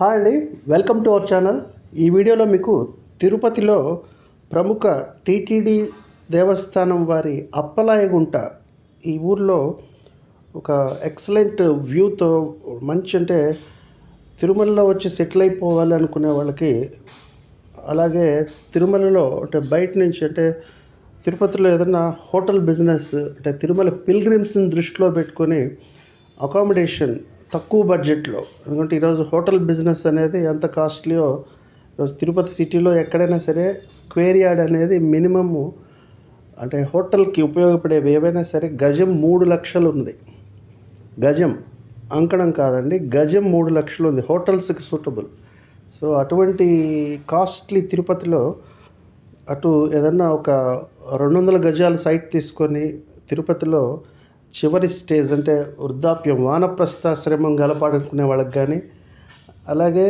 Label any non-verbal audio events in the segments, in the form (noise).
Hi అండి welcome to our channel. ఈ వీడియోలో మీకు తిరుపతిలో ప్రముఖ టీటీడీ దేవస్థానం వారి అప్పలాయగుంట ఈ ఊర్లో ఒక ఎక్సలెంట్ వ్యూతో మంచి అంటే తిరుమలలో వచ్చి సెటిల్ అయిపోవాలి అనుకునే వాళ్ళకి అలాగే తిరుమలలో అంటే బయట నుంచి అంటే తిరుపతిలో ఏదైనా హోటల్ బిజినెస్ అంటే తిరుమల పిల్గ్రిమ్స్ని దృష్టిలో పెట్టుకొని అకామిడేషన్ తక్కువ బడ్జెట్లో ఎందుకంటే ఈరోజు హోటల్ బిజినెస్ అనేది ఎంత కాస్ట్లీయో ఈరోజు తిరుపతి సిటీలో ఎక్కడైనా సరే స్క్వేర్ యార్డ్ అనేది మినిమము అంటే హోటల్కి ఉపయోగపడేవి ఏవైనా సరే గజం మూడు లక్షలు ఉంది. గజం అంకణం కాదండి గజం మూడు లక్షలు ఉంది. హోటల్స్కి సూటబుల్ సో అటువంటి కాస్ట్లీ తిరుపతిలో అటు ఏదన్నా ఒక రెండు వందల గజాల సైట్ తీసుకొని తిరుపతిలో చివరి స్టేజ్ అంటే వృద్ధాప్యం వానప్రస్థాశ్రమం గలపాడనుకునే వాళ్ళకి కానీ అలాగే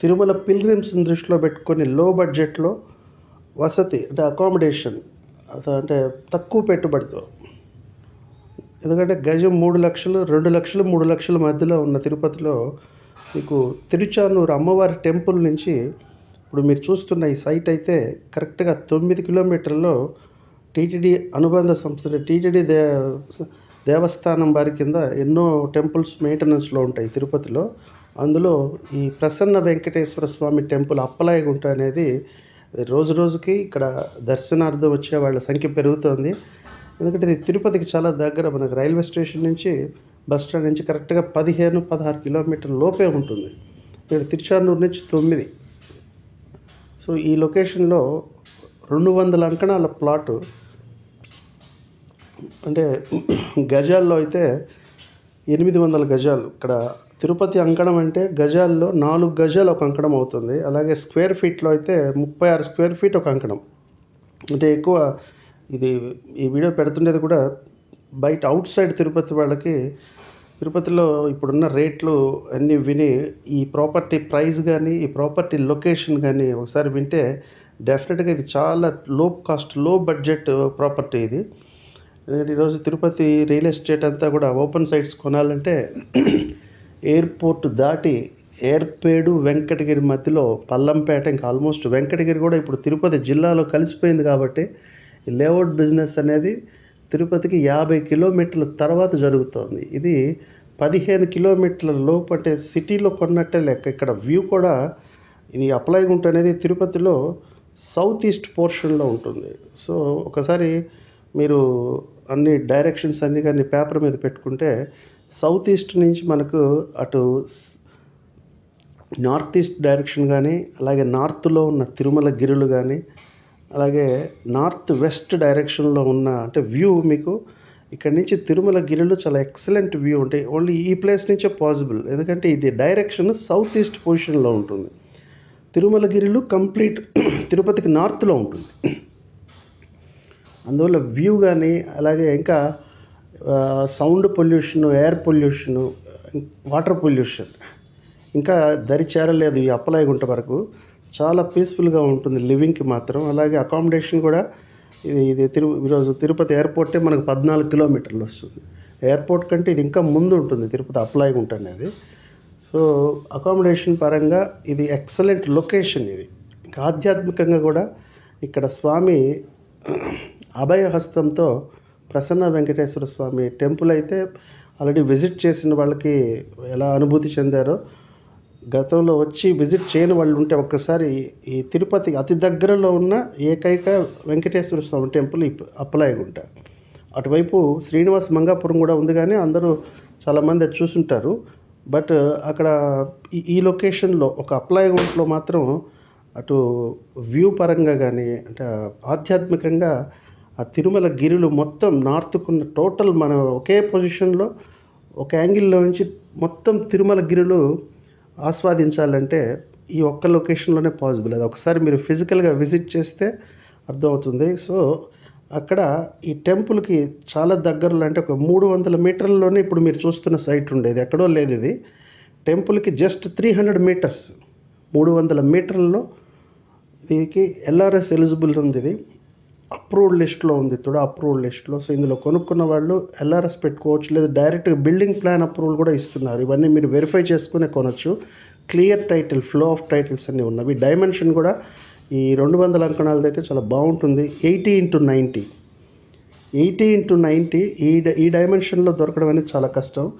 తిరుమల పిల్గ్రిమ్స్ని దృష్టిలో పెట్టుకొని లో బడ్జెట్లో వసతి అంటే అకామిడేషన్ అంటే తక్కువ పెట్టుబడితో. ఎందుకంటే గజం మూడు లక్షలు రెండు లక్షలు మూడు లక్షల మధ్యలో ఉన్న తిరుపతిలో మీకు తిరుచానూరు అమ్మవారి టెంపుల్ నుంచి ఇప్పుడు మీరు చూస్తున్న ఈ సైట్ అయితే కరెక్ట్గా తొమ్మిది కిలోమీటర్లో టీటీడీ అనుబంధ సంస్థ టీటీడీ దే దేవస్థానం వారి కింద ఎన్నో టెంపుల్స్ మెయింటెనెన్స్లో ఉంటాయి తిరుపతిలో. అందులో ఈ ప్రసన్న వెంకటేశ్వర స్వామి టెంపుల్ అప్పలాయగుంట అనేది రోజు రోజుకి ఇక్కడ దర్శనార్థం వచ్చే వాళ్ళ సంఖ్య పెరుగుతోంది. ఎందుకంటే ఇది తిరుపతికి చాలా దగ్గర మనకు రైల్వే స్టేషన్ నుంచి బస్ స్టాండ్ నుంచి కరెక్ట్గా పదిహేను పదహారు కిలోమీటర్ల లోపే ఉంటుంది. ఇక్కడ తిరుచానూరు నుంచి తొమ్మిది. సో ఈ లొకేషన్లో రెండు వందల అంకణాల ప్లాటు అంటే గజాల్లో అయితే ఎనిమిది వందల గజాలు. ఇక్కడ తిరుపతి అంకణం అంటే గజాల్లో నాలుగు గజాలు ఒక అంకణం అవుతుంది. అలాగే స్క్వేర్ ఫీట్లో అయితే ముప్పై ఆరు స్క్వేర్ ఫీట్ ఒక అంకణం. అంటే ఎక్కువ ఇది ఈ వీడియో పెడుతుండేది కూడా బయట అవుట్ సైడ్ తిరుపతి వాళ్ళకి. తిరుపతిలో ఇప్పుడున్న రేట్లు అన్నీ విని ఈ ప్రాపర్టీ ప్రైస్ కానీ ఈ ప్రాపర్టీ లొకేషన్ కానీ ఒకసారి వింటే డెఫినెట్గా ఇది చాలా లో కాస్ట్లో బడ్జెట్ ప్రాపర్టీ ఇది. ఎందుకంటే ఈరోజు తిరుపతి రియల్ ఎస్టేట్ అంతా కూడా ఓపెన్ సైట్స్ కొనాలంటే (clears throat) ఎయిర్పోర్ట్ దాటి ఏర్పేడు వెంకటగిరి మధ్యలో పల్లంపేట ఇంకా ఆల్మోస్ట్ వెంకటగిరి కూడా ఇప్పుడు తిరుపతి జిల్లాలో కలిసిపోయింది కాబట్టి లేఅవుట్ బిజినెస్ అనేది తిరుపతికి యాభై కిలోమీటర్ల తర్వాత జరుగుతోంది. ఇది పదిహేను కిలోమీటర్ల లోపు అంటే సిటీలో కొన్నట్టే లెక్క. ఇక్కడ వ్యూ కూడా ఇది అప్లైగుంట అనేది తిరుపతిలో సౌత్ ఈస్ట్ పోర్షన్లో ఉంటుంది. సో ఒకసారి మీరు అన్ని డైరెక్షన్స్ అన్ని కానీ పేపర్ మీద పెట్టుకుంటే సౌత్ ఈస్ట్ నుంచి మనకు అటు నార్త్ ఈస్ట్ డైరెక్షన్ కానీ అలాగే నార్త్లో ఉన్న తిరుమల గిరులు కానీ అలాగే నార్త్ వెస్ట్ డైరెక్షన్లో ఉన్న అంటే వ్యూ మీకు ఇక్కడ నుంచి తిరుమల గిరిలో చాలా ఎక్సలెంట్ వ్యూ ఉంటాయి. ఓన్లీ ఈ ప్లేస్ నుంచే పాసిబుల్ ఎందుకంటే ఇది డైరెక్షన్ సౌత్ ఈస్ట్ పొజిషన్లో ఉంటుంది. తిరుమల గిరిలు కంప్లీట్ తిరుపతికి నార్త్లో ఉంటుంది. అందువల్ల వ్యూ కానీ అలాగే ఇంకా sound pollution air pollution water pollution. ఇంకా దరి చేరలేదు ఈ అప్పలాయగుంట వరకు. చాలా పీస్ఫుల్గా ఉంటుంది లివింగ్కి మాత్రం. అలాగే అకామిడేషన్ కూడా ఇది ఇది తిరు ఈరోజు తిరుపతి ఎయిర్పోర్టే మనకు పద్నాలుగు కిలోమీటర్లు వస్తుంది. ఎయిర్పోర్ట్ కంటే ఇది ఇంకా ముందు ఉంటుంది తిరుపతి అప్లై గుంట అనేది. సో అకామిడేషన్ పరంగా ఇది ఎక్సలెంట్ లొకేషన్ ఇది. ఇంకా ఆధ్యాత్మికంగా కూడా ఇక్కడ స్వామి అభయహస్తంతో ప్రసన్న వెంకటేశ్వర స్వామి టెంపుల్ అయితే ఆల్రెడీ విజిట్ చేసిన వాళ్ళకి ఎలా అనుభూతి చెందారో గతంలో వచ్చి విజిట్ చేయని వాళ్ళు ఉంటే ఒక్కసారి ఈ తిరుపతి అతి దగ్గరలో ఉన్న ఏకైక వెంకటేశ్వర స్వామి టెంపుల్ అప్పలాయగుంట. అటువైపు శ్రీనివాస్ మంగాపురం కూడా ఉంది కానీ అందరూ చాలామంది అది చూసుంటారు. బట్ అక్కడ ఈ లొకేషన్లో ఒక అప్లాయగుంటలో మాత్రం అటు వ్యూ పరంగా కానీ అంటే ఆధ్యాత్మికంగా ఆ తిరుమల గిరిలు మొత్తం నార్త్కున్న టోటల్ మన ఒకే పొజిషన్లో ఒక యాంగిల్లో నుంచి మొత్తం తిరుమల గిరులు ఆస్వాదించాలంటే ఈ ఒక్క లొకేషన్లోనే పాసిబుల్ అది ఒకసారి మీరు ఫిజికల్గా విజిట్ చేస్తే అర్థమవుతుంది. సో అక్కడ ఈ టెంపుల్కి చాలా దగ్గరలో అంటే ఒక మూడు వందల మీటర్లలోనే ఇప్పుడు మీరు చూస్తున్న సైట్ ఉండేది. ఎక్కడో లేదు ఇది. టెంపుల్కి జస్ట్ త్రీ హండ్రెడ్ మీటర్స్. మూడు వందల మీటర్లలో దీనికి ఎల్ఆర్ఎస్ ఎలిజిబుల్ ఉంది ఇది. అప్రూవ్డ్ లిస్ట్లో ఉంది తుడా అప్రూవ్డ్ లిస్ట్లో సో ఇందులో కొనుక్కున్న వాళ్ళు ఎల్ఆర్ఎస్ పెట్టుకోవచ్చు లేదా డైరెక్ట్గా బిల్డింగ్ ప్లాన్ అప్రూవల్ కూడా ఇస్తున్నారు. ఇవన్నీ మీరు వెరిఫై చేసుకునే కొనొచ్చు. Clear title flow of titles అన్నీ ఉన్నవి. డైమెన్షన్ కూడా ఈ రెండు వందల అంకణాలది అయితే చాలా బాగుంటుంది. Eighty into ninety eighty into ninety ఈ ఈ డైమెన్షన్లో దొరకడం అనేది చాలా కష్టం.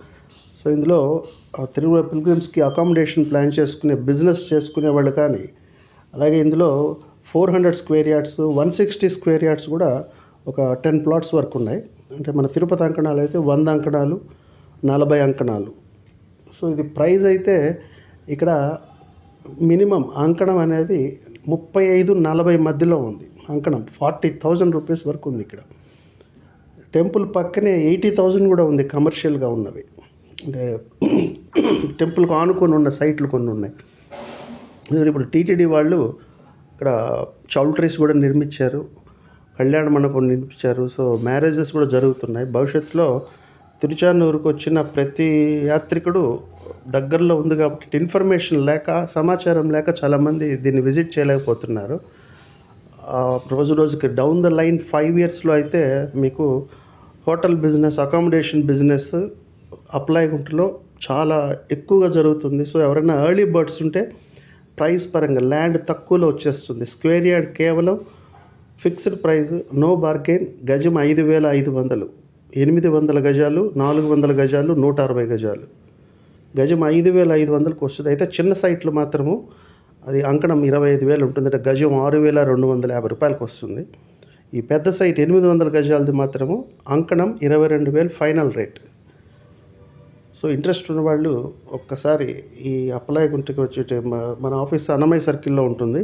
సో ఇందులో ఆ, పిల్గ్రిమ్స్కి అకామిడేషన్ ప్లాన్ చేసుకునే బిజినెస్ చేసుకునే వాళ్ళు కానీ అలాగే ఇందులో four hundred square yards one sixty square yards కూడా ఒక టెన్ ప్లాట్స్ వరకు ఉన్నాయి. అంటే మన తిరుపతి అంకణాలు అయితే వంద అంకణాలు నలభై అంకణాలు. సో ఇది ప్రైస్ అయితే ఇక్కడ మినిమం అంకణం అనేది ముప్పై ఐదు నలభై మధ్యలో ఉంది. అంకణం ఫార్టీ థౌజండ్ రూపీస్ వరకు ఉంది ఇక్కడ. టెంపుల్ పక్కనే ఎయిటీ థౌజండ్ కూడా ఉంది కమర్షియల్గా ఉన్నవి. అంటే టెంపుల్కి ఆనుకొని ఉన్న సైట్లు కొన్ని ఉన్నాయి. ఇప్పుడు టీటీడీ వాళ్ళు ఇక్కడ చౌల్ట్రీస్ కూడా నిర్మించారు కళ్యాణ మండపం నిర్మించారు. సో మ్యారేజెస్ కూడా జరుగుతున్నాయి. భవిష్యత్తులో తిరుచానూరుకు వచ్చిన ప్రతి యాత్రికుడు దగ్గరలో ఉంది కాబట్టి ఇన్ఫర్మేషన్ లేక సమాచారం లేక చాలామంది దీన్ని విజిట్ చేయలేకపోతున్నారు. రోజు రోజుకి డౌన్ ద లైన్ ఫైవ్ ఇయర్స్లో అయితే మీకు హోటల్ బిజినెస్ అకామిడేషన్ బిజినెస్ అప్లై గుంటలో చాలా ఎక్కువగా జరుగుతుంది. సో ఎవరైనా ఎర్లీ బర్డ్స్ ఉంటే ప్రైస్ పరంగా ల్యాండ్ తక్కువలో వచ్చేస్తుంది. స్క్వేర్ యార్డ్ కేవలం ఫిక్స్డ్ ప్రైస్ నో బార్గెన్ గజం ఐదు వేల ఐదు వందలు. ఎనిమిది వందల గజాలు నాలుగు వందల గజాలు నూట అరవై గజాలు. గజం ఐదు వేల ఐదు వందలకు వస్తుంది. అయితే చిన్న సైట్లు మాత్రము అది అంకణం ఇరవై ఐదు వేలు ఉంటుంది. అంటే గజం ఆరు వేల రెండు వందల యాభై రూపాయలకు వస్తుంది. ఈ పెద్ద సైట్ ఎనిమిది వందల గజాలది మాత్రము అంకణం ఇరవై రెండు వేలు ఫైనల్ రేట్. సో ఇంట్రెస్ట్ ఉన్న వాళ్ళు ఒక్కసారి ఈ అప్లై గుంటకి వచ్చే మన ఆఫీస్ అన్నమయ్య సర్కిల్లో ఉంటుంది.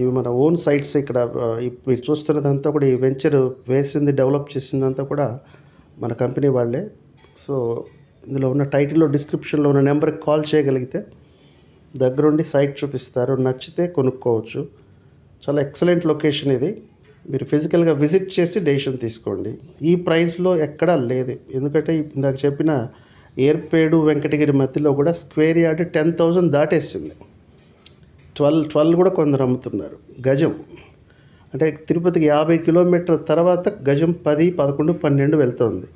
ఇవి మన ఓన్ సైట్స్ ఇక్కడ మీరు చూస్తున్నదంతా కూడా ఈ వెంచర్ వేసింది డెవలప్ చేసిందంతా కూడా మన కంపెనీ వాళ్ళే. సో ఇందులో ఉన్న టైటిల్లో డిస్క్రిప్షన్లో ఉన్న నెంబర్కి కాల్ చేయగలిగితే దగ్గరుండి సైట్ చూపిస్తారు. నచ్చితే కొనుక్కోవచ్చు. చాలా ఎక్సలెంట్ లొకేషన్ ఇది. మీరు ఫిజికల్గా విజిట్ చేసి డెసిషన్ తీసుకోండి. ఈ ప్రైస్లో ఎక్కడా లేదు. ఎందుకంటే ఇందాక చెప్పిన ఏర్పేడు వెంకటగిరి మధ్యలో కూడా స్క్వేర్ యార్డ్ టెన్ థౌజండ్ దాటేసింది. ట్వెల్వ్ ట్వెల్వ్ కూడా కొందరు అమ్ముతున్నారు. గజం. అంటే తిరుపతికి యాభై కిలోమీటర్ల తర్వాత గజం పది పదకొండు పన్నెండు వెళ్తుంది.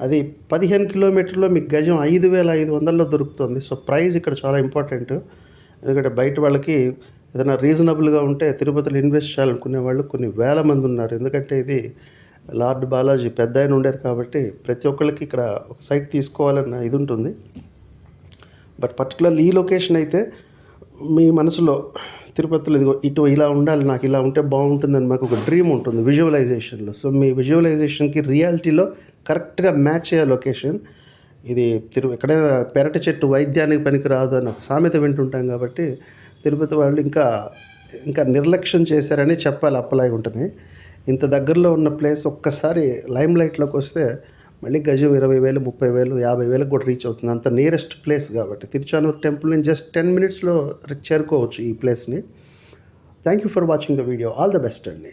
అది పదిహేను కిలోమీటర్లో మీకు గజం ఐదు వేల ఐదు వందల్లో దొరుకుతుంది. సో ప్రైస్ ఇక్కడ చాలా ఇంపార్టెంట్. ఎందుకంటే బయట వాళ్ళకి ఏదైనా రీజనబుల్గా ఉంటే తిరుపతిలో ఇన్వెస్ట్ చేయాలనుకునే వాళ్ళు కొన్ని వేల మంది ఉన్నారు. ఎందుకంటే ఇది లార్డ్ బాలాజీ పెద్ద ఆయన ఉండేది కాబట్టి ప్రతి ఒక్కరికి ఇక్కడ ఒక సైట్ తీసుకోవాలన్న ఇది ఉంటుంది. బట్ పర్టికులర్లీ ఈ లొకేషన్ అయితే మీ మనసులో తిరుపతిలో ఇదిగో ఇటు ఇలా ఉండాలి నాకు ఇలా ఉంటే బాగుంటుందని మాకు ఒక డ్రీమ్ ఉంటుంది విజువలైజేషన్లో. సో మీ విజువలైజేషన్కి రియాలిటీలో కరెక్ట్గా మ్యాచ్ అయ్యే లొకేషన్. ఇది తిరు ఎక్కడైనా పెరటి చెట్టు వైద్యానికి పనికి రాదు అని ఒక సామెత వింటుంటాం కాబట్టి తిరుపతి వాళ్ళు ఇంకా ఇంకా నిర్లక్ష్యం చేశారని చెప్పాలి అప్పలాగి ఉంటుంది ఇంత దగ్గరలో ఉన్న ప్లేస్ ఒక్కసారి లైమ్ లైట్లోకి వస్తే మళ్ళీ గజం ఇరవై వేలు ముప్పై వేలు యాభై వేలకు కూడా రీచ్ అవుతుంది. అంత నియరెస్ట్ ప్లేస్ కాబట్టి. తిరుచానూరు టెంపుల్ నుంచి జస్ట్ టెన్ మినిట్స్లో చేరుకోవచ్చు ఈ ప్లేస్ని thank you for watching the video all the best అండి.